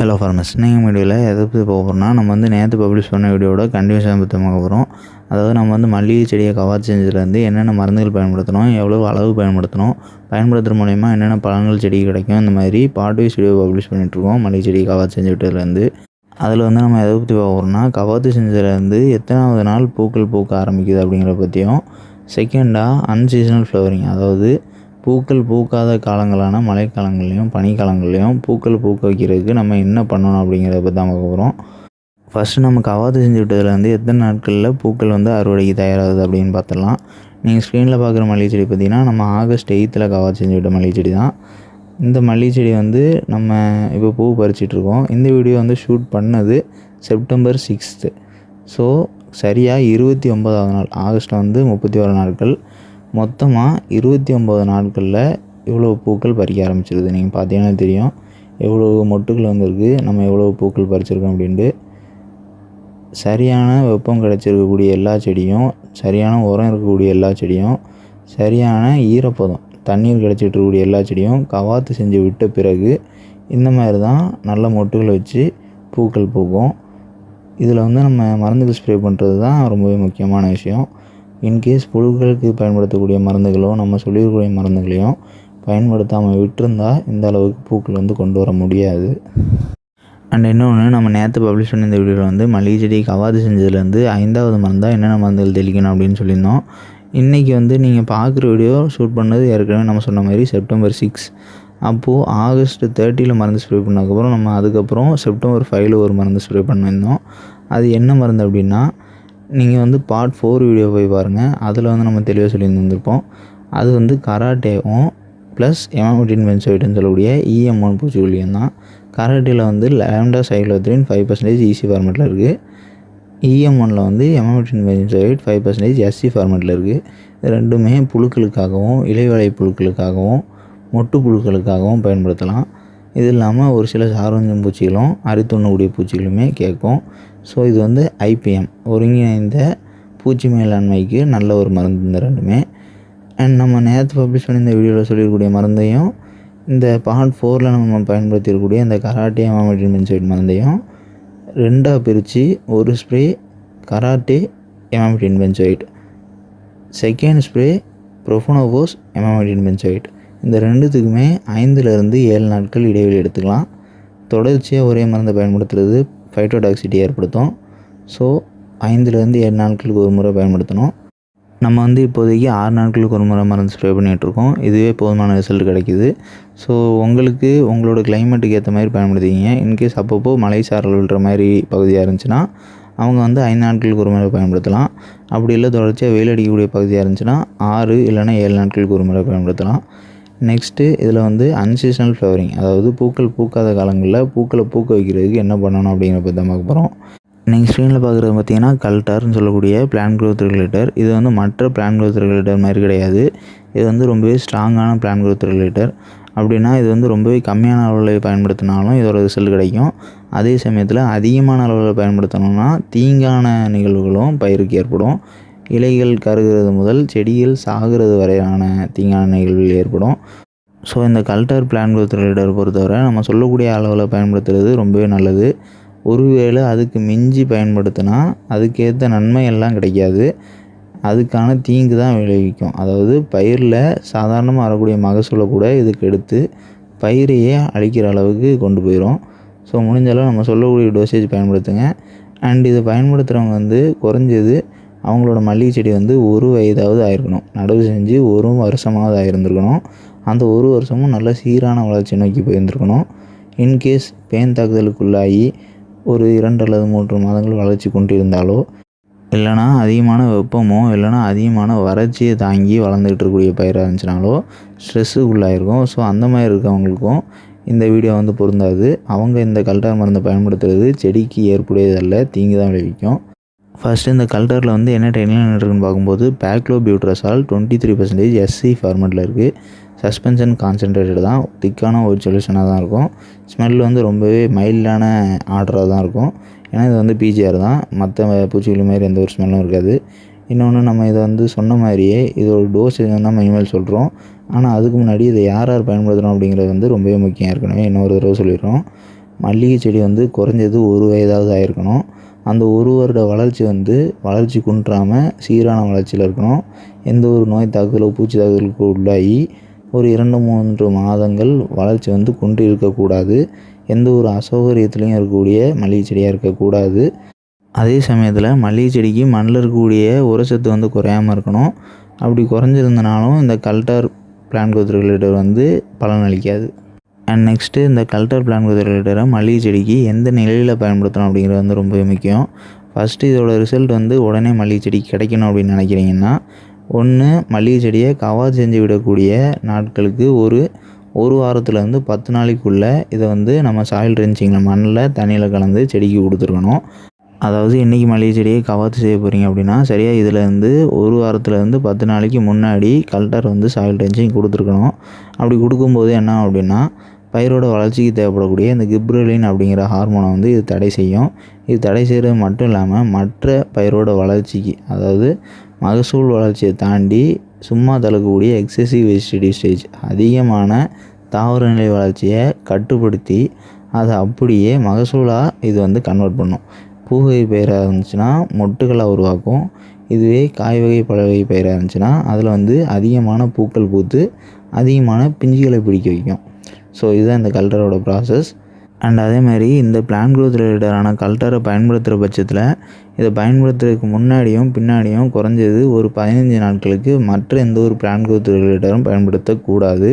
Hello ஃபார்மஸ் நீங்கள் வீடியோவில் எதை பற்றி போக போகிறோம்னா நம்ம வந்து நேற்று பப்ளிஷ் பண்ண வீடியோட கண்டினியூஷன் பற்றி பார்க்க போகிறோம் அதாவது நம்ம வந்து மல்லிகை செடியை கவாத்து செஞ்சதுலேருந்து என்னென்ன மருந்துகள் பயன்படுத்தணும் எவ்வளோ அளவு பயன்படுத்தணும் பயன்படுத்துகிற மூலயமா என்னென்ன பழங்கள் செடி கிடைக்கும் இந்த மாதிரி பாட்டு வீடியோ பப்ளிஷ் பண்ணிகிட்ருக்கோம் மல்லிகை செடி கவாத்து செஞ்சு விட்டதுலேருந்து. அதில் வந்து நம்ம எதை பற்றி போகிறோம்னா கவாத்து செஞ்சதுலேருந்து எத்தனாவது நாள் பூக்கள் பூக்க ஆரம்பிக்குது அப்படிங்கிறத பற்றியும் செகண்டாக அன்சீசனல் ஃப்ளவரிங் அதாவது பூக்கள் பூக்காத காலங்களான மழைக்காலங்கள்லையும் பனிக்காலங்கள்லையும் பூக்கள் பூக்க வைக்கிறதுக்கு நம்ம என்ன பண்ணணும் அப்படிங்கிறத பற்றி தான் பார்க்க போகிறோம் ஃபஸ்ட்டு நம்ம கவாத்து செஞ்சு விட்டதுலேருந்து எத்தனை நாட்களில் பூக்கள் வந்து அறுவடைக்கு தயாராகுது அப்படின்னு பார்த்துடலாம். நீங்கள் ஸ்க்ரீனில் பார்க்குற மல்லிகை செடி பார்த்திங்கன்னா நம்ம ஆகஸ்ட் எயித்தில் கவாத்து செஞ்சு விட்ட மல்லிகை செடி தான். இந்த மல்லிகை செடி வந்து நம்ம இப்போ பூ பறிச்சிட்ருக்கோம் இந்த வீடியோ வந்து ஷூட் பண்ணது செப்டம்பர் சிக்ஸ்த்து ஸோ சரியாக இருபத்தி ஒன்பதாவது நாள் ஆகஸ்ட்டில் வந்து முப்பத்தி ஒரு நாட்கள். மொத்தமாக இருபத்தி ஒம்பது நாட்களில் இவ்வளோ பூக்கள் பறிக்க ஆரம்பிச்சிருது? நீங்கள் பார்த்தீங்கன்னா தெரியும். எவ்வளோ மொட்டுகள் வந்திருக்கு. நம்ம எவ்வளோ பூக்கள் பறிச்சிருக்கோம் அப்படின்ட்டு. சரியான வெப்பம் கிடச்சிருக்கக்கூடிய எல்லா செடியும் சரியான உரம் இருக்கக்கூடிய எல்லா செடியும் சரியான ஈரப்பதம் தண்ணீர் கிடச்சிட்டு இருக்கக்கூடிய எல்லா செடியும் கவாத்து செஞ்சு விட்ட பிறகு இந்த மாதிரி தான் நல்ல மொட்டுகளை வச்சு பூக்கள் பூக்கும். இதில் வந்து நம்ம மருந்துகள் ஸ்ப்ரே பண்ணுறது தான் ரொம்பவே முக்கியமான விஷயம். இன்கேஸ் புழுக்களுக்கு பயன்படுத்தக்கூடிய மருந்துகளோ நம்ம சொல்லியிருக்கக்கூடிய மருந்துகளையும் பயன்படுத்தாமல் விட்டிருந்தா இந்த அளவுக்கு பூக்கள் வந்து கொண்டு வர முடியாது. அண்ட் இன்னொன்று நம்ம நேற்று பப்ளிஷ் பண்ண இந்த வீடியோவில் வந்து மல்லிகை செடி கவாது செஞ்சதுலேருந்து ஐந்தாவது மருந்தாக என்னென்ன மருந்துகள் தெளிக்கணும் அப்படின்னு சொல்லியிருந்தோம். இன்றைக்கி வந்து நீங்கள் பார்க்குற வீடியோ ஷூட் பண்ணது ஏற்கனவே நம்ம சொன்ன மாதிரி செப்டம்பர் சிக்ஸ். அப்போது ஆகஸ்ட் தேர்ட்டியில் மருந்து ஸ்ப்ரே பண்ணதுக்கப்புறம் நம்ம அதுக்கப்புறம் செப்டம்பர் ஃபைவ்ல ஒரு மருந்து ஸ்ப்ரே பண்ணியிருந்தோம். அது என்ன மருந்து அப்படின்னா நீங்கள் வந்து பார்ட் ஃபோர் வீடியோ போய் பாருங்கள் அதில் வந்து நம்ம தெளிவாக சொல்லி வந்திருப்போம். அது வந்து கராட்டேவும் ப்ளஸ் எமாமிட்டின் பென்சோயிட்னு சொல்லக்கூடிய இஎம்ஒன் பூச்சிக்கொல்லியும் தான். கராட்டேயில் வந்து lambda cyhalothrin five percentage EC ஃபார்மேட்டில் இருக்குது இஎம்ஒனில் வந்து emamectin benzoate five percentage SC ஃபார்மேட்டில் இருக்குது இது ரெண்டுமே புழுக்களுக்காகவும் இலைவலை புழுக்களுக்காகவும் மொட்டு புழுக்களுக்காகவும் பயன்படுத்தலாம். இது இல்லாமல் ஒரு சில சாரஞ்சம் பூச்சிகளும் அரித்துண்ணக்கூடிய பூச்சிகளுமே கேட்கும். ஸோ இது வந்து ஐபிஎம் ஒருங்கிணைந்த பூச்சி மேலாண்மைக்கு நல்ல ஒரு மருந்து இந்த ரெண்டுமே. அண்ட் நம்ம நேரத்து பப்ளிஷ் பண்ணி இந்த வீடியோவில் சொல்லியிருக்கக்கூடிய மருந்தையும் இந்த பார்ட் ஃபோரில் நம்ம பயன்படுத்தியிருக்கக்கூடிய இந்த கராட்டே எமாமெட்ரின் பென்சைட் மருந்தையும் ரெண்டாக பிரித்து ஒரு spray Karate emamectin benzoate second spray profenofos emamectin benzoate இந்த ரெண்டுத்துக்குமே ஐந்துலேருந்து ஏழு நாட்கள் இடைவெளி எடுத்துக்கலாம். தொடர்ச்சியாக ஒரே மருந்தை பயன்படுத்துறது ஃபைட்டோடாக்சிட்டி ஏற்படுத்தும். ஸோ ஐந்துலேருந்து ஏழு நாட்களுக்கு ஒரு முறை பயன்படுத்தணும். நம்ம வந்து இப்போதைக்கு ஆறு நாட்களுக்கு ஒரு முறை மருந்து ஸ்ப்ரே பண்ணிகிட்ருக்கோம் இதுவே போதுமான ரிசல்ட் கிடைக்கிது. ஸோ உங்களுக்கு உங்களோட கிளைமேட்டுக்கு ஏற்ற மாதிரி பயன்படுத்திக்கிங்க. இன்கேஸ் அப்பப்போ மலை சாரல் விழுற மாதிரி பகுதியாக இருந்துச்சுன்னா அவங்க வந்து ஐந்து நாட்களுக்கு ஒரு முறை பயன்படுத்தலாம். அப்படி இல்லை தொடர்ச்சியாக வெயில் அடிக்கக்கூடிய பகுதியாக இருந்துச்சுன்னா ஆறு இல்லைன்னா ஏழு நாட்களுக்கு ஒரு முறை பயன்படுத்தலாம். நெக்ஸ்ட்டு இதில் வந்து அன்சீசனல் ஃப்ளவரிங் அதாவது பூக்கள் பூக்காத காலங்களில் பூக்களை பூக்க வைக்கிறதுக்கு என்ன பண்ணணும் அப்படிங்கிற பற்றி தான் பார்க்க போகிறோம் நீங்கள் ஸ்க்ரீனில் பார்க்குறது பார்த்தீங்கன்னா கல்டார்னு சொல்லக்கூடிய பிளான் க்ரோத் ரெகுலேட்டர் இது வந்து மற்ற பிளான் க்ரோத் ரெகுலேட்டர் மாதிரி கிடையாது. இது வந்து ரொம்பவே ஸ்ட்ராங்கான பிளான் க்ரோத் ரெகுலேட்டர் அப்படின்னா இது வந்து ரொம்பவே கம்மியான அளவில் பயன்படுத்தினாலும் இதோட ரிசல்ட் கிடைக்கும். அதே சமயத்தில் அதிகமான அளவில் பயன்படுத்தணும்னா தீங்கான நிகழ்வுகளும் பயிருக்கு ஏற்படும். இலைகள் கருகிறது முதல் செடிகள் சாகிறது வரையான தீங்கான நிகழ்வுகள் ஏற்படும். ஸோ இந்த கல்டர் பிளான் க்ரோத் ரெகுலேட்டர் பொறுத்தவரை நம்ம சொல்லக்கூடிய அளவில் பயன்படுத்துறது ரொம்பவே நல்லது. ஒருவேளை அதுக்கு மிஞ்சி பயன்படுத்தினா அதுக்கேற்ற நன்மை எல்லாம் கிடைக்காது. அதுக்கான தீங்கு தான் விளைவிக்கும். அதாவது பயிரில் சாதாரணமாக வரக்கூடிய மகசூலை கூட இதுக்கு எடுத்து பயிரையே அழிக்கிற அளவுக்கு கொண்டு போயிடும் ஸோ முடிஞ்சளவு நம்ம சொல்லக்கூடிய டோசேஜ் பயன்படுத்துங்க. அண்ட் இதை பயன்படுத்துகிறவங்க வந்து குறைஞ்சது அவங்களோட மல்லிகை செடி வந்து ஒரு வயதாவது ஆயிருக்கணும். நடவு செஞ்சு ஒரு வருஷமாவது ஆயிருந்திருக்கணும். அந்த ஒரு வருஷமும் நல்ல சீரான வளர்ச்சி நோக்கி போயிருந்துருக்கணும். இன்கேஸ் பேன் தாக்குதலுக்குள்ளாகி ஒரு இரண்டு அல்லது மூன்று மாதங்கள் வளர்ச்சி கொண்டு இருந்தாலோ இல்லைனா அதிகமான வெப்பமோ இல்லைனா அதிகமான வறட்சியை தாங்கி வளர்ந்துக்கிட்டு இருக்கக்கூடிய பயிராக இருந்துச்சுனாலோ ஸ்ட்ரெஸ்ஸுக்குள்ளாயிருக்கும் ஸோ அந்த மாதிரி இருக்கவங்களுக்கும் இந்த வீடியோ வந்து பொருந்தாது. அவங்க இந்த கல்டார் மருந்தை பயன்படுத்துறது செடிக்கு ஏற்புடையதல்ல தீங்கு தான் விளைவிக்கும். ஃபஸ்ட்டு இந்த கல்டரில் வந்து என்ன ட்ரெயினில் இருக்குன்னு பார்க்கும்போது paclobutrazol twenty three percentage SC ஃபார்மெட்டில் இருக்குது சஸ்பென்ஷன் கான்சென்ட்ரேட்டட் தான். திக்கான ஒரு சொல்யூஷனாக தான் இருக்கும். ஸ்மெல் வந்து ரொம்பவே மைல்டான ஆர்டராக தான் இருக்கும். ஏன்னா இது வந்து பிஜிஆர் தான். மற்ற பூச்சிக்கொல்லி மாதிரி எந்த ஒரு ஸ்மெல்லும் இருக்காது. இன்னொன்று நம்ம இதை வந்து சொன்ன மாதிரியே இதோட டோஸ் தான் இனிமேல் சொல்கிறோம் ஆனால் அதுக்கு முன்னாடி இதை யார் யார் பயன்படுத்துகிறோம் அப்படிங்கிறது வந்து ரொம்பவே முக்கியம். இருக்கணும் இன்னொரு தடவை சொல்லிடுறோம். மல்லிகை செடி வந்து குறைஞ்சது ஒரு வயதாவது ஆயிருக்கணும். அந்த ஒரு வருட வளர்ச்சி வந்து வளர்ச்சி குன்றாமல் சீரான வளர்ச்சியில் இருக்கணும். எந்த ஒரு நோய் தாக்குதலோ பூச்சி தாக்குதலுக்கு உள்ளாகி ஒரு இரண்டு மூன்று மாதங்கள் வளர்ச்சி வந்து குன்றி இருக்கக்கூடாது. எந்த ஒரு அசௌகரியத்துலேயும் இருக்கக்கூடிய மல்லிகை செடியாக இருக்கக்கூடாது. அதே சமயத்தில் மல்லிகை செடிக்கு மண்ணில் இருக்கக்கூடிய உரசத்து வந்து குறையாமல் இருக்கணும். அப்படி குறைஞ்சிருந்தனாலும் இந்த கல்டார் பிளான் ரெகுலேட்டர் வந்து பலனளிக்காது. அண்ட் நெக்ஸ்ட்டு இந்த கல்டர் பிளான் ரிலேட்டடாக மல்லிகை செடிக்கு எந்த நிலையில் பயன்படுத்தணும் அப்படிங்கிறது வந்து ரொம்பவே முக்கியம். ஃபஸ்ட்டு இதோட ரிசல்ட் வந்து உடனே மல்லிகை செடி கிடைக்கணும் அப்படின்னு நினைக்கிறீங்கன்னா ஒன்று மல்லிகை செடியை கவாத் செஞ்சு விடக்கூடிய நாட்களுக்கு ஒரு ஒரு வாரத்துலேருந்து பத்து நாளைக்குள்ளே இதை வந்து நம்ம சாயில் ரெஞ்சிங்கில் மண்ணில் தண்ணியில் கலந்து செடிக்கு கொடுத்துருக்கணும். அதாவது இன்றைக்கி மளிகை செடியை கவாத்து செய்ய போகிறீங்க அப்படின்னா சரியாக இதுலேருந்து ஒரு வாரத்துலேருந்து பத்து நாளைக்கு முன்னாடி கல்டர் வந்து சாயில் ரெஞ்சிங் கொடுத்துருக்கணும். அப்படி கொடுக்கும்போது என்ன அப்படின்னா பயிரோட வளர்ச்சிக்கு தேவைப்படக்கூடிய இந்த கிப்ரலின் அப்படிங்கிற ஹார்மோனை வந்து இது தடை செய்யும். இது தடை செய்கிறது மட்டும் இல்லாமல் மற்ற பயிரோட வளர்ச்சிக்கு அதாவது மகசூல் வளர்ச்சியை தாண்டி சும்மா தழுக்கக்கூடிய எக்ஸசிவ் வெஜிடேட்டிவ் ஸ்டேஜ் அதிகமான தாவரநிலை வளர்ச்சியை கட்டுப்படுத்தி அதை அப்படியே மகசூலாக இது வந்து கன்வெர்ட் பண்ணும். பூவகை பயிராக இருந்துச்சுன்னா மொட்டுகளாக உருவாக்கும். இதுவே காய் வகை பழ வகை பயிராக இருந்துச்சுன்னா அதில் வந்து அதிகமான பூக்கள் பூத்து அதிகமான பிஞ்சுகளை பிடிக்க வைக்கும். ஸோ இதுதான் இந்த கல்டரோட ப்ராசஸ் அண்ட் அதே மாதிரி இந்த பிளான் க்ரோத் ரிலேட்டடான கல்டரை பயன்படுத்துகிற பட்சத்தில் இதை பயன்படுத்துறதுக்கு முன்னாடியும் பின்னாடியும் குறைஞ்சது ஒரு பதினஞ்சு நாட்களுக்கு மற்ற எந்த ஒரு பிளான் க்ரோத் ரிலேட்டரும் பயன்படுத்தக்கூடாது.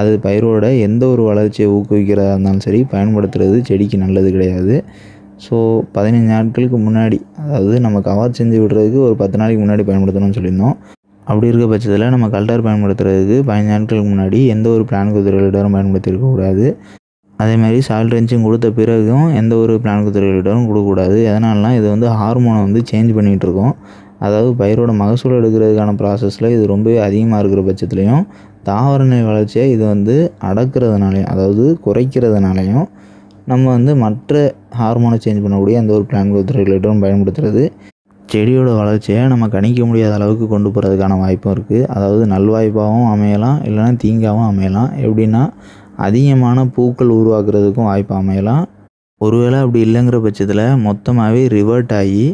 அது பயிரோட எந்த ஒரு வளர்ச்சியை ஊக்குவிக்கிறதா இருந்தாலும் சரி பயன்படுத்துறது செடிக்கு நல்லது கிடையாது. ஸோ பதினஞ்சு நாட்களுக்கு முன்னாடி அதாவது நம்ம கவர் செஞ்சு விடுறதுக்கு ஒரு பத்து நாளைக்கு முன்னாடி பயன்படுத்தணும்னு சொல்லியிருந்தோம். அப்படி இருக்க பட்சத்தில் நம்ம கல்டர் பயன்படுத்துறதுக்கு பதினஞ்சு நாட்களுக்கு முன்னாடி எந்த ஒரு பிளான் குதிரைகளிடரும் பயன்படுத்தியிருக்கக்கூடாது அதேமாதிரி சால் ரெஞ்சும் கொடுத்த பிறகும் எந்த ஒரு பிளான் குதிரைகளிடரும் கொடுக்கக்கூடாது எதனாலலாம் இது வந்து ஹார்மோனை வந்து சேஞ்ச் பண்ணிகிட்டு இருக்கோம். அதாவது பயிரோட மகசூல் எடுக்கிறதுக்கான ப்ராசஸில் இது ரொம்பவே அதிகமாக இருக்கிற பட்சத்துலையும் தாவர நிலை வளர்ச்சியை இது வந்து அடக்கிறதுனாலையும் அதாவது குறைக்கிறதுனாலையும் நம்ம வந்து மற்ற ஹார்மோனை சேஞ்ச் பண்ணக்கூடிய எந்த ஒரு பிளான் குரோத் ரெகுலேட்டரும் பயன்படுத்துறது. செடியோட வளர்ச்சியை நம்ம கணிக்க முடியாத அளவுக்கு கொண்டு போகிறதுக்கான வாய்ப்பும் இருக்குது அதாவது நல்வாய்ப்பாகவும் அமையலாம் இல்லைனா தீங்காகவும் அமையலாம். எப்படின்னா அதிகமான பூக்கள் உருவாக்குறதுக்கும் வாய்ப்பு அமையலாம். ஒருவேளை அப்படி இல்லைங்கிற பட்சத்தில் மொத்தமாகவே ரிவர்ட் ஆகி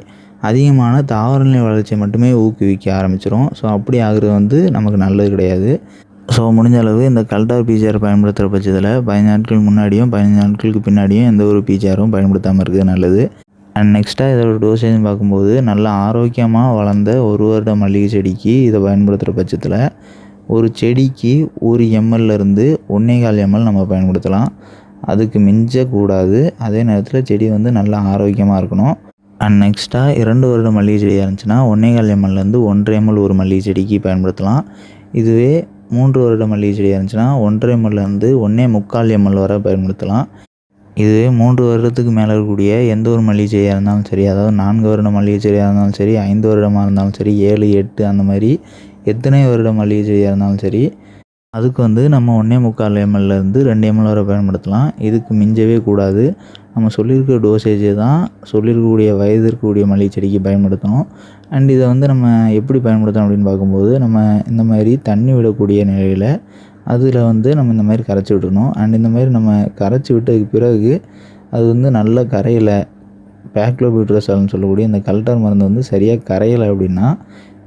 அதிகமான தாவரநிலை வளர்ச்சியை மட்டுமே ஊக்குவிக்க ஆரம்பிச்சிடும் ஸோ அப்படி ஆகுறது வந்து நமக்கு நல்லது கிடையாது. ஸோ முடிஞ்ச அளவு இந்த கல்டார் பிஜிஆர் பயன்படுத்துகிற பட்சத்தில் பதினஞ்சு நாட்கள் முன்னாடியும் பதினஞ்சு நாட்களுக்கு பின்னாடியும் எந்த ஒரு பிஜிஆரும் பயன்படுத்தாமல் இருக்கிறது நல்லது. அண்ட் நெக்ஸ்ட்டாக இதோட டோசேஜ்னு பார்க்கும்போது நல்ல ஆரோக்கியமாக வளர்ந்த ஒரு வருட மல்லிகை செடிக்கு இதை பயன்படுத்துகிற பட்சத்தில் ஒரு செடிக்கு ஒரு எம்எல்லேருந்து ஒன்றே கால் எம்எல் நம்ம பயன்படுத்தலாம். அதுக்கு மிஞ்சக்கூடாது. அதே நேரத்தில் செடி வந்து நல்லா ஆரோக்கியமாக இருக்கணும். அண்ட் நெக்ஸ்ட்டாக இரண்டு வருட மல்லிகை செடியாக இருந்துச்சுன்னா ஒன்றே கால் எம்எல்லேருந்து ஒன்றரை எம்எல் ஒரு மல்லிகை செடிக்கு பயன்படுத்தலாம். இதுவே மூன்று வருட மல்லிகை செடியாக இருந்துச்சுன்னா ஒன்றரை எம்எல்லேருந்து ஒன்றே முக்கால் எம்எல் வரை பயன்படுத்தலாம். இதுவே மூன்று வருடத்துக்கு மேலே இருக்கக்கூடிய எந்த ஒரு மளிகை செடியாக இருந்தாலும் சரி அதாவது நான்கு வருட மளிகை செடியாக இருந்தாலும் சரி ஐந்து வருடமாக இருந்தாலும் சரி ஏழு எட்டு அந்த மாதிரி எத்தனை வருட மளிகை செடியாக இருந்தாலும் சரி அதுக்கு வந்து நம்ம ஒன்றே முக்கால் எம்எல்லேருந்து ரெண்டு எம்எல் வரை பயன்படுத்தலாம். இதுக்கு மிஞ்சவே கூடாது. நம்ம சொல்லியிருக்க டோசேஜை தான் சொல்லியிருக்கக்கூடிய வயது இருக்கக்கூடிய மளிகை செடிக்கு பயன்படுத்தணும். அண்ட் இதை வந்து நம்ம எப்படி பயன்படுத்தணும் அப்படின்னு பார்க்கும்போது நம்ம இந்த மாதிரி தண்ணி விடக்கூடிய நிலையில் அதில் வந்து நம்ம இந்த மாதிரி கரைச்சி விட்டுருணும் அண்ட் இந்த மாதிரி நம்ம கரைச்சி விட்டதுக்கு பிறகு அது வந்து நல்ல கரையில் பேக்லோபியூட்ரஸால்னு சொல்லக்கூடிய இந்த கல்டர் மருந்து வந்து சரியாக கரையலை அப்படின்னா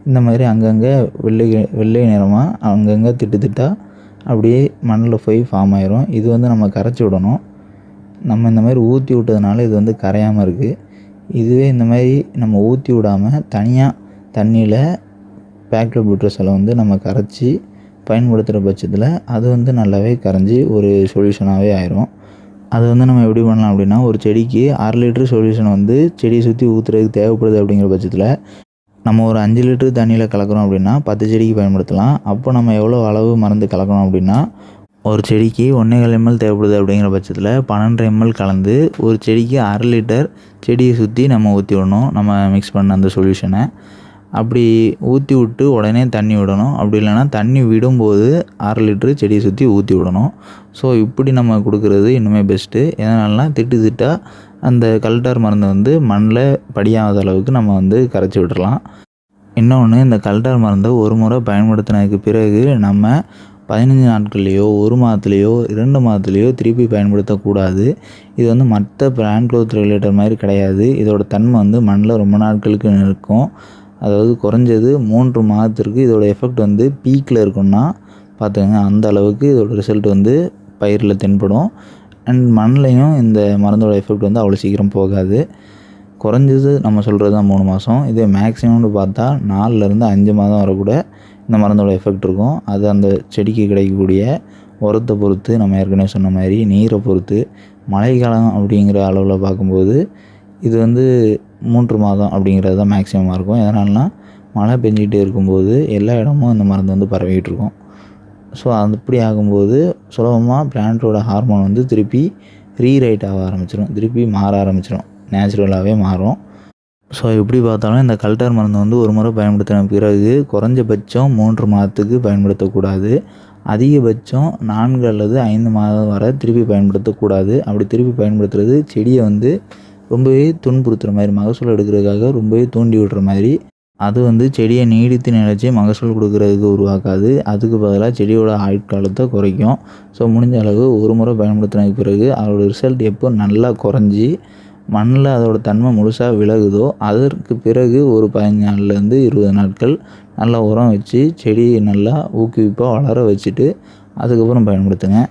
இந்த மாதிரி அங்கங்கே வெள்ளை வெள்ளை நிறமாக அங்கங்கே திட்டு திட்டாக அப்படியே மண்ணில் போய் ஃபார்ம் ஆயிரும். இது வந்து நம்ம கரைச்சி விடணும். நம்ம இந்த மாதிரி ஊற்றி விட்டதுனால இது வந்து கரையாமல் இருக்குது இதுவே இந்த மாதிரி நம்ம ஊற்றி விடாமல் தனியாக தண்ணியில் பேக்லோபியூட்ரஸால் வந்து நம்ம கரைச்சி பயன்படுத்துகிற பட்சத்தில் அது வந்து நல்லாவே கரைஞ்சி ஒரு சொல்யூஷனாகவே ஆயிரும். அது வந்து நம்ம எப்படி பண்ணலாம் அப்படின்னா ஒரு செடிக்கு அரை லிட்ரு சொல்யூஷன் வந்து செடியை சுற்றி ஊற்றுறதுக்கு தேவைப்படுது அப்படிங்கிற பட்சத்தில் நம்ம ஒரு அஞ்சு லிட்ரு தண்ணியில் கலக்கிறோம் அப்படின்னா பத்து செடிக்கு பயன்படுத்தலாம். அப்போ நம்ம எவ்வளோ அளவு மருந்து கலக்கணும் அப்படின்னா ஒரு செடிக்கு ஒன்றேகால் எம்எல் தேவைப்படுது அப்படிங்கிற பட்சத்தில் பன்னெண்டு எம்எல் கலந்து ஒரு செடிக்கு அரை லிட்டர் செடியை சுற்றி நம்ம ஊற்றி விடணும் நம்ம மிக்ஸ் பண்ண அந்த சொல்யூஷனை அப்படி ஊற்றி விட்டு உடனே தண்ணி விடணும். அப்படி இல்லைன்னா தண்ணி விடும்போது அரை லிட்ரு செடியை சுற்றி ஊற்றி விடணும். ஸோ இப்படி நம்ம கொடுக்குறது இன்னுமே பெஸ்ட்டு எதனாலனா திட்டு திட்டாக அந்த கல்டார் மருந்தை வந்து மண்ணில் படியாத அளவுக்கு நம்ம வந்து கரைச்சி விட்டுறலாம். இன்னொன்று இந்த கல்டார் மருந்தை ஒரு முறை பயன்படுத்தினதுக்கு பிறகு நம்ம பதினஞ்சு நாட்கள்லேயோ ஒரு மாதத்துலேயோ இரண்டு மாதத்துலேயோ திருப்பி பயன்படுத்தக்கூடாது. இது வந்து மற்ற பிளான் க்ரோத் ரெகுலேட்டர் மாதிரி கிடையாது. இதோட தன்மை வந்து மண்ணில் ரொம்ப நாட்களுக்கு இருக்கும் அதாவது குறைஞ்சது மூன்று மாதத்திற்கு இதோட எஃபெக்ட் வந்து பீக்கில் இருக்குன்னா பார்த்துக்கங்க அந்த அளவுக்கு இதோட ரிசல்ட் வந்து பயிரில் தென்படும். அண்ட் மண்ணிலையும் இந்த மருந்தோட எஃபெக்ட் வந்து அவ்வளோ சீக்கிரம் போகாது. குறைஞ்சது நம்ம சொல்கிறது தான் மூணு மாதம் இதே மேக்ஸிமம்னு பார்த்தா நாலுலேருந்து அஞ்சு மாதம் வரக்கூட இந்த மருந்தோட எஃபெக்ட் இருக்கும். அது அந்த செடிக்கு கிடைக்கக்கூடிய உரத்தை பொறுத்து நம்ம ஏற்கனவே சொன்ன மாதிரி நீரை பொறுத்து மழைக்காலம் அப்படிங்கிற அளவில் பார்க்கும்போது இது வந்து மூன்று மாதம் அப்படிங்கிறது தான் மேக்ஸிமமாக இருக்கும். எதனால்னா மழை பெஞ்சிக்கிட்டே இருக்கும்போது எல்லா இடமும் இந்த மருந்து வந்து பரவிக்கிட்டு இருக்கும். ஸோ அது அப்படி ஆகும்போது சுலபமாக பிளான்ட்டோட ஹார்மோன் வந்து திருப்பி ரீரைட் ஆக ஆரம்பிச்சிடும் திருப்பி மாற ஆரம்பிச்சிடும் நேச்சுரலாகவே மாறும். ஸோ எப்படி பார்த்தாலும் இந்த கல்டர் மருந்து வந்து ஒரு முறை பயன்படுத்தின பிறகு குறைஞ்சபட்சம் மூன்று மாதத்துக்கு பயன்படுத்தக்கூடாது. அதிகபட்சம் நான்கு அல்லது ஐந்து மாதம் வரை திருப்பி பயன்படுத்தக்கூடாது. அப்படி திருப்பி பயன்படுத்துறது செடியை வந்து ரொம்பவே துன்புறுத்துகிற மாதிரி மகசூல் எடுக்கிறதுக்காக ரொம்பவே தூண்டி விடுற மாதிரி. அது வந்து செடியை நீடித்து நிலைச்சி மகசூல் கொடுக்கறதுக்கு உருவாக்காது. அதுக்கு பதிலாக செடியோட ஆயுட்காலத்தை குறைக்கும். ஸோ முடிஞ்ச அளவு ஒரு முறை பயன்படுத்தினதுக்கு பிறகு அதோட ரிசல்ட் எப்போ நல்லா குறைஞ்சி மண்ணில் அதோட தன்மை முழுசாக விலகுதோ அதற்கு பிறகு ஒரு பதினஞ்சு நாள்லேருந்து இருபது நாட்கள் நல்லா உரம் வச்சு செடியை நல்லா ஊக்குவிப்பாக வளர வச்சுட்டு அதுக்கப்புறம் பயன்படுத்துங்க.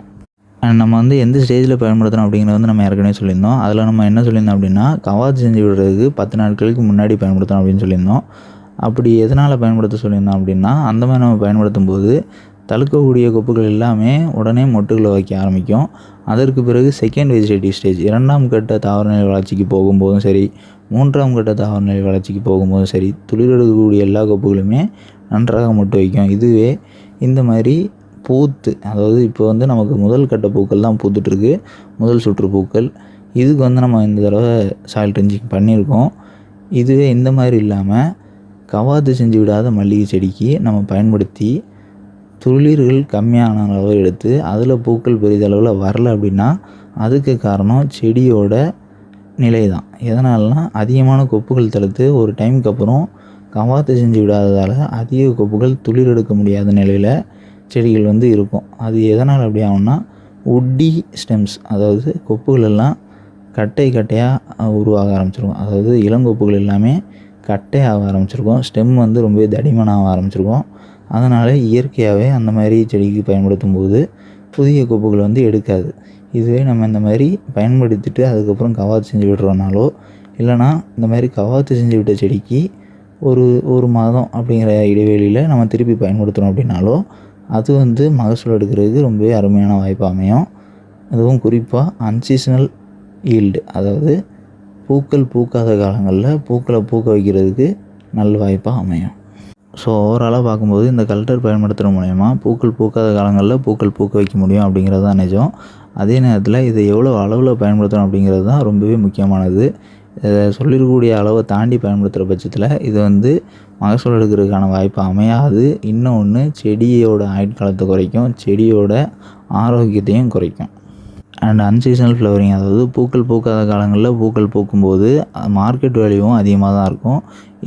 நம்ம வந்து எந்த ஸ்டேஜில் பயன்படுத்தணும் அப்படிங்கிறத வந்து நம்ம ஏற்கனவே சொல்லியிருந்தோம். அதில் நம்ம என்ன சொல்லியிருந்தோம் அப்படின்னா கவாத் செஞ்சு விடுறதுக்கு பத்து நாட்களுக்கு முன்னாடி பயன்படுத்தணும் அப்படின்னு சொல்லியிருந்தோம். அப்படி எதனால் பயன்படுத்த சொல்லியிருந்தோம் அப்படின்னா அந்த மாதிரி நம்ம பயன்படுத்தும் போது தழுக்கக்கூடிய கொப்புகள் எல்லாமே உடனே மொட்டுகளை வைக்க ஆரம்பிக்கும். அதற்கு பிறகு செகண்ட் வெஜிடேட்டிவ் ஸ்டேஜ் இரண்டாம் கட்ட தாவரநிலை வளர்ச்சிக்கு போகும்போதும் சரி மூன்றாம் கட்ட தாவரநிலை வளர்ச்சிக்கு போகும்போதும் சரி துளிரெடுக்கக்கூடிய எல்லா கொப்புகளுமே நன்றாக மொட்டு வைக்கும். இதுவே இந்த மாதிரி பூத்து அதாவது இப்போ வந்து நமக்கு முதல் கட்ட பூக்கள் தான் பூத்துட்ருக்கு முதல் சுற்று பூக்கள். இதுக்கு வந்து நம்ம இந்த தடவை சாயில் ட்ரெஞ்சிங் பண்ணியிருக்கோம். இதுவே இந்த மாதிரி இல்லாமல் கவாத்து செஞ்சு விடாத மல்லிகை செடிக்கு நம்ம பயன்படுத்தி துளிர்கள் கம்மியான அளவு எடுத்து அதில் பூக்கள் பெரிதளவில் வரல அப்படின்னா அதுக்கு காரணம் செடியோட நிலை தான் எதனால்னா அதிகமான கொப்புகள் தடுத்து ஒரு டைமுக்கு அப்புறம் கவாத்து செஞ்சு விடாததால் அதிக கொப்புகள் துளிர் எடுக்க முடியாத நிலையில் செடிகள் வந்து இருக்கும். அது எதனால் அப்படி ஆகும்னா உட்டி ஸ்டெம்ஸ் அதாவது கொப்புகள் எல்லாம் கட்டை கட்டையாக உருவாக ஆரம்பிச்சிருக்கும். அதாவது இளங்கொப்புகள் எல்லாமே கட்டையாக ஆரம்பிச்சிருக்கும். ஸ்டெம் வந்து ரொம்பவே தடிமனாக ஆரம்பிச்சிருக்கும். அதனால் இயற்கையாகவே அந்த மாதிரி செடிக்கு பயன்படுத்தும் போது புதிய கொப்புகள் வந்து எடுக்காது. இதுவே நம்ம இந்த மாதிரி பயன்படுத்திட்டு அதுக்கப்புறம் கவாத்து செஞ்சு விடுறோனாலோ இல்லைனா இந்த மாதிரி கவாத்து செஞ்சு விட்ட செடிக்கு ஒரு ஒரு மாதம் அப்படிங்கிற இடைவெளியில் நம்ம திருப்பி பயன்படுத்துகிறோம் அப்படின்னாலோ அது வந்து மகசூல் எடுக்கிறதுக்கு ரொம்பவே அருமையான வாய்ப்பாக அமையும். அதுவும் குறிப்பாக அன்சீசனல் ஈல்டு அதாவது பூக்கள் பூக்காத காலங்களில் பூக்களை பூக்க வைக்கிறதுக்கு நல்ல வாய்ப்பாக அமையும். ஸோ ஓவராலாக பார்க்கும்போது இந்த கல்டர் பயன்படுத்துகிற மூலயமா பூக்கள் பூக்காத காலங்களில் பூக்கள் பூக்க வைக்க முடியும் அப்படிங்கிறது தான் நிஜம். அதே நேரத்தில் இதை எவ்வளோ அளவில் பயன்படுத்தணும் அப்படிங்கிறது தான் ரொம்பவே முக்கியமானது. இதை சொல்லியிருக்கக்கூடிய அளவை தாண்டி பயன்படுத்துகிற பட்சத்தில் இது வந்து மகசூல் எடுக்கிறதுக்கான வாய்ப்பு அமையாது. இன்னொன்று செடியோட ஆயுட்காலத்தை குறைக்கும் செடியோட ஆரோக்கியத்தையும் குறைக்கும். அண்ட் அன்சீசனல் ஃப்ளவரிங் அதாவது பூக்கள் பூக்காத காலங்களில் பூக்கள் பூக்கும்போது மார்க்கெட் வேல்யூவும் அதிகமாக தான் இருக்கும்.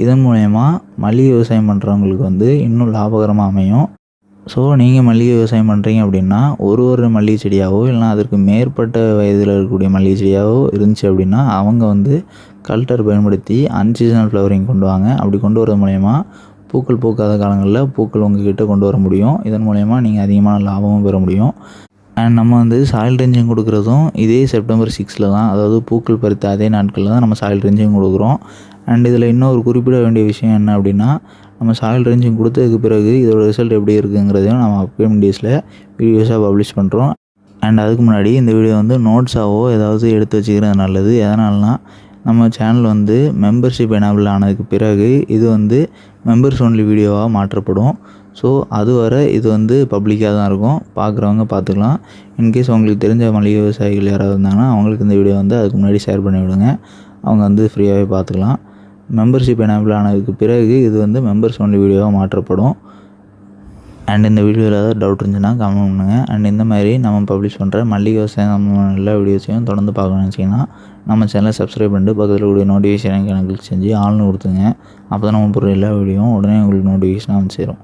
இதன் மூலயமா மல்லிகை விவசாயம் பண்ணுறவங்களுக்கு வந்து இன்னும் லாபகரமாக அமையும். ஸோ நீங்கள் மல்லிகை விவசாயம் பண்ணுறீங்க அப்படின்னா ஒரு ஒரு மல்லிகை செடியாகவோ இல்லைனா அதற்கு மேற்பட்ட வயதில் இருக்கக்கூடிய மல்லிகை செடியாகவோ இருந்துச்சு அப்படின்னா அவங்க வந்து கல்டர் பயன்படுத்தி அன்சீசனல் ஃப்ளவரிங் கொண்டு வாங்க. அப்படி கொண்டு வரது மூலயமா பூக்கள் பூக்காத காலங்களில் பூக்கள் உங்ககிட்ட கொண்டு வர முடியும். இதன் மூலயமா நீங்கள் அதிகமான லாபமும் பெற முடியும். அண்ட் நம்ம வந்து சாயில் ரெஞ்சிங் கொடுக்குறதும் இதே செப்டம்பர் சிக்ஸில் தான் அதாவது பூக்கள் பறித்த அதே நாட்களில் தான் நம்ம சாயில் ரெஞ்சிங் கொடுக்குறோம். அண்ட் இதில் இன்னொரு குறிப்பிட வேண்டிய விஷயம் என்ன அப்படின்னா நம்ம சாயில் ரேஞ்சிங் கொடுத்ததுக்கு பிறகு இதோட ரிசல்ட் எப்படி இருக்குங்கிறதையும் நம்ம அப்கமிங் டேஸில் வீடியோஸாக பப்ளிஷ் பண்ணுறோம் அண்ட் அதுக்கு முன்னாடி இந்த வீடியோ வந்து நோட்ஸாவோ ஏதாவது எடுத்து வச்சுக்கிறது நல்லது. எதனால்னா நம்ம சேனல் வந்து மெம்பர்ஷிப் எனபிள் ஆனதுக்கு பிறகு இது வந்து மெம்பர்ஸ் ஒன்லி வீடியோவாக மாற்றப்படும். ஸோ அதுவரை இது வந்து பப்ளிக்காக தான் இருக்கும். பார்க்குறவங்க பார்த்துக்கலாம் இன்கேஸ் உங்களுக்கு தெரிஞ்ச மளிகை விவசாயிகள் யாராவது இருந்தாங்கன்னா அவங்களுக்கு இந்த வீடியோ வந்து அதுக்கு முன்னாடி ஷேர் பண்ணி விடுங்க. அவங்க வந்து ஃப்ரீயாகவே பார்த்துக்கலாம் மெம்பர்ஷிப் எனபிள் ஆனதுக்கு பிறகு இது வந்து மெம்பர்ஸ் ஒன்லி வீடியோவாக மாற்றப்படும். அண்ட் இந்த வீடியோவில் ஏதாவது டவுட் இருந்துச்சுன்னா கமெண்ட் பண்ணுங்கள் அண்ட் இந்த மாதிரி நம்ம பப்ளிஷ் பண்ணுற மல்லிகை விவசாயம் எல்லா வீடியோஸையும் தொடர்ந்து பார்க்கணும்னு வச்சிங்கன்னா நம்ம சேனலை சப்ஸ்கிரைப் பண்ணிட்டு பக்கத்தில் கூடிய நோட்டிஃபிகேஷன் எனக்கு கிளிக் செஞ்சு ஆள்னு கொடுத்துங்க அப்போ தான் நம்ம போடுற எல்லா வீடியோவும் உடனே உங்களுக்கு நோட்டிஃபிகேஷனாக வந்து சேரும்.